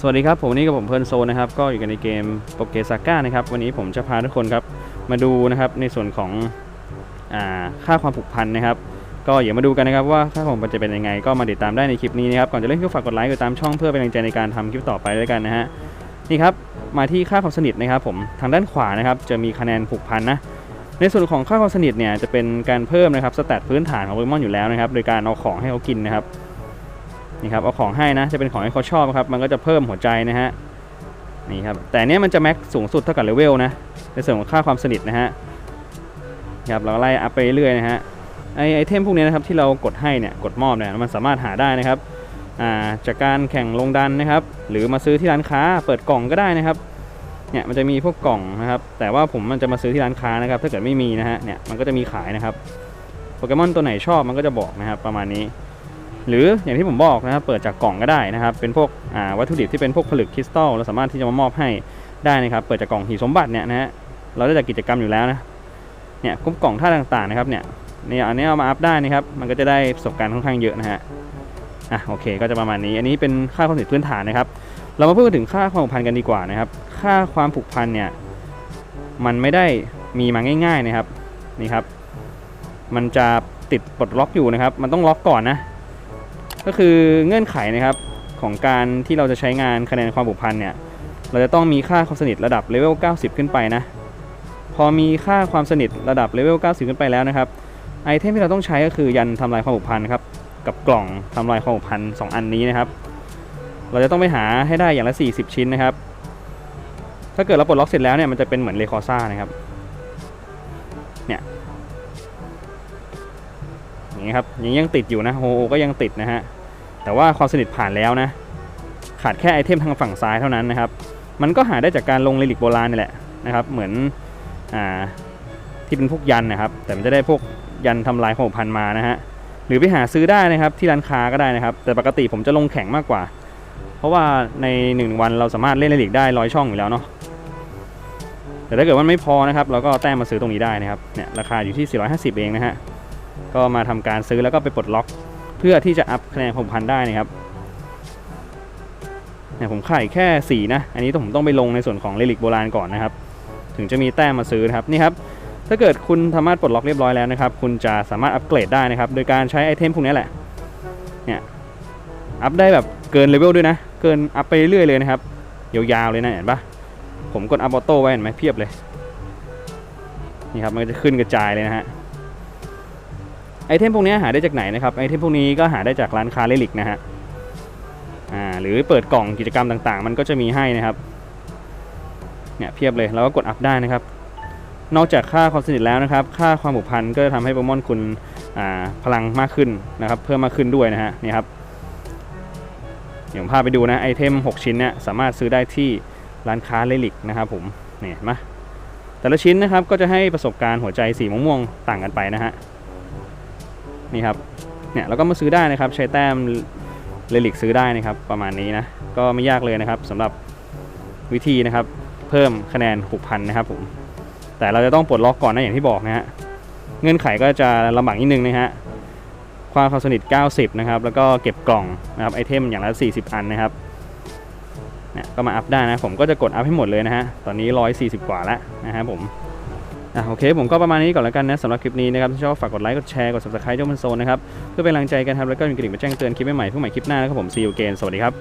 สวัสดีครับ ผมนนี้กับผมเพลิร์นโซนนะครับ ก็อยู่กันในเกมโปเกซาก้านะครับ วันนี้ผมจะพาทุกคนครับ มาดูนะครับในส่วนของอ่าค่าความผูกพันนะครับ ก็อย่ามาดูกันนะครับว่าค่าความผูกพันจะเป็นยังไง ก็มาติดตามได้ในคลิปนี้นะครับ ก่อนจะเล่นก็ฝากกดไลค์กดตามช่องเพื่อเป็นกำลังใจในการทำคลิปต่อไปด้วยกันนะฮะ นี่ครับ มาที่ค่าความสนิทนะครับ ผม ทางด้านขวานะครับ จะมีคะแนนผูกพันนะ ในส่วนของค่าความสนิทเนี่ยจะเป็นการเพิ่มนะครับ สแตทพื้นฐานของโปเกมอนอยู่แล้วนะครับ โดยการเอาของให้เขากินนะครับ นี่ครับเอาของให้นะจะเป็นของที่เขาชอบครับมันก็จะเพิ่มหัวใจนะฮะนี่ครับแต่เนี้ยมันจะแม็กสูงสุดเท่ากับเลเวลนะในส่วนของค่าความสนิทนะฮะนี่ครับเราก็ไล่อัพไปเรื่อยนะฮะไอไอเทมพวกนี้นะครับที่เรากดให้เนี่ยกดมอบเนี่ยมันสามารถหาได้นะครับอ่าจากการแข่งลงดันนะครับ หรือมาซื้อที่ร้านค้าเปิดกล่องก็ได้นะครับเนี่ยมันจะมีพวกกล่องนะครับ แต่ว่าผมมันจะมาซื้อที่ร้านค้านะครับ ถ้าเกิดไม่มีนะฮะเนี่ยมันก็จะมีขายนะครับโปเกมอนตัวไหนชอบมันก็จะบอกนะครับประมาณนี้ หรืออย่างที่ผมบอกนะครับเปิดจากกล่องก็ได้นะครับ เป็นพวกวัตถุดิบที่เป็นพวกผลึกคริสตัลเราสามารถที่จะมามอบให้ได้นะครับ เปิดจากกล่องหีสมบัติเนี่ยนะฮะเราได้จากกิจกรรมอยู่แล้วนะเนี่ยกลุ่มกล่องท่าต่างๆนะครับเนี่ยเนี่ยอันนี้เอามาอัพได้นะครับ มันก็จะได้ประสบการณ์ค่อนข้างเยอะนะฮะอะโอเคก็จะประมาณนี้ อันนี้เป็นค่าความสนิทพื้นฐานนะครับ เรามาพูดถึงค่าความผูกพันกันดีกว่านะครับ ค่าความผูกพันเนี่ยมันไม่ได้มีมาง่าย ๆนะครับนี่ครับ มันจะติดปลดล็อกอยู่นะครับ มันต้องล็อกก่อนนะ ก็คือเงื่อนไขนะครับของการที่เราจะใช้งานคะแนนความผูกพันเนี่ยเราจะต้องมีค่าความสนิทระดับเลเวล 90 ขึ้นไปนะพอมีค่าความสนิทระดับเลเวล 90 ขึ้นไปแล้วนะครับไอเทมที่เราต้องใช้ก็คือยันทำลายความผูกพันครับกับกล่องทำลายความผูกพัน2 อันนี้นะครับ เราจะต้องไปหาให้ได้อย่างละ 40 ชิ้นนะครับ ถ้าเกิดเราปลดล็อกเสร็จแล้วเนี่ยมันจะเป็นเหมือนเลคอซ่านะครับเนี่ยอย่างนี้ครับยังยังติดอยู่นะโฮก็ยังติดนะฮะ แต่ว่าความสนิทผ่านแล้วนะ ขาดแค่ไอเทมทางฝั่งซ้ายเท่านั้นนะครับ มันก็หาได้จากการลงเรลิกโบราณนี่แหละนะครับ เหมือนอ่าที่เป็นพวกยันนะครับ แต่มันจะได้พวกยันทำลายของพันมานะฮะ หรือไปหาซื้อได้นะครับที่ร้านค้าก็ได้นะครับ แต่ปกติผมจะลงแข่งมากกว่า เพราะว่าใน 1 วันเราสามารถเล่นเรลิกได้ร้อยช่องอยู่แล้วเนาะแต่ถ้าเกิดว่าไม่พอนะครับ เราก็แต้มมาซื้อตรงนี้ได้นะครับ เนี่ยราคาอยู่ที่ 450 เองนะฮะ ก็มาทำการซื้อแล้วก็ไปปลดล็อก เพื่อที่จะอัพคะแนนความพันได้นะครับเนี่ยผมขายแค่ 4 นะ อันนี้ผมต้องไปลงในส่วนของเรลิกโบราณก่อนนะครับ ถึงจะมีแต้มมาซื้อนะครับนี่ครับ ถ้าเกิดคุณสามารถปลดล็อกเรียบร้อยแล้วนะครับ คุณจะสามารถอัปเกรดได้นะครับ โดยการใช้ไอเทมพวกนี้แหละ เนี่ยอัพได้แบบเกินเลเวลด้วยนะ เกินอัพไปเรื่อยเลยนะครับ ยาวๆเลยนะเห็นปะผมกดอัพออโต้ไว้เห็นไหมเพียบเลย นี่ครับมันจะขึ้นกระจายเลยนะฮะ ไอเทมพวกนี้หาได้จากไหนนะครับไอเทมพวกนี้ก็หาได้จากร้านค้าเลลิกนะฮะอ่าหรือเปิดกล่องกิจกรรมต่างๆ มันก็จะมีให้นะครับเนี่ยเพียบเลยเราก็กดอัพได้นะครับ นอกจากค่าความสนิทแล้วนะครับ ค่าความผูกพันก็จะทำให้โปเกมอนคุณอ่าพลังมากขึ้นนะครับ เพิ่มมากขึ้นด้วยนะฮะนี่ครับเดี๋ยวผมพาไปดูนะไอเทม 6 ชิ้นเนี่ยสามารถซื้อได้ที่ร้านค้าเลลิกนะครับผมนี่เห็นไหมแต่ละชิ้นนะครับก็จะให้ประสบการณ์หัวใจสีม่วงๆต่างกันไปนะฮะ นี่ครับเนี่ยเราก็มาซื้อได้นะครับใช้แต้มเลลิกซื้อได้นะครับประมาณนี้นะก็ไม่ยากเลยนะครับสำหรับวิธีนะครับเพิ่มคะแนนผูกพันนะครับผมแต่เราจะต้องปลดล็อกก่อนนะอย่างที่บอกนะฮะเงื่อนไขก็จะลำบากนิดนึงนะฮะความความสนิท 90 นะครับ แล้วก็เก็บกล่องนะครับไอเทมอย่างละ 40 อันนะครับเนี่ยก็มาอัพได้นะผมก็จะกดอัพให้หมดเลยนะฮะตอนนี้ 140 กว่าแล้วนะครับผม อะโอเคผมก็ประมาณนี้ก่อนแล้วกันนะสำหรับคลิปนี้นะครับถ้าชอบฝากกดไลค์กดแชร์กด subscribe ช่องมันโซนนะครับเพื่อเป็นกำลังใจกันครับแล้วก็มีกระดิ่งมาแจ้งเตือนคลิปใหม่ๆเพื่อใหม่คลิปหน้านะครับผมซีอูเก้นสวัสดีครับ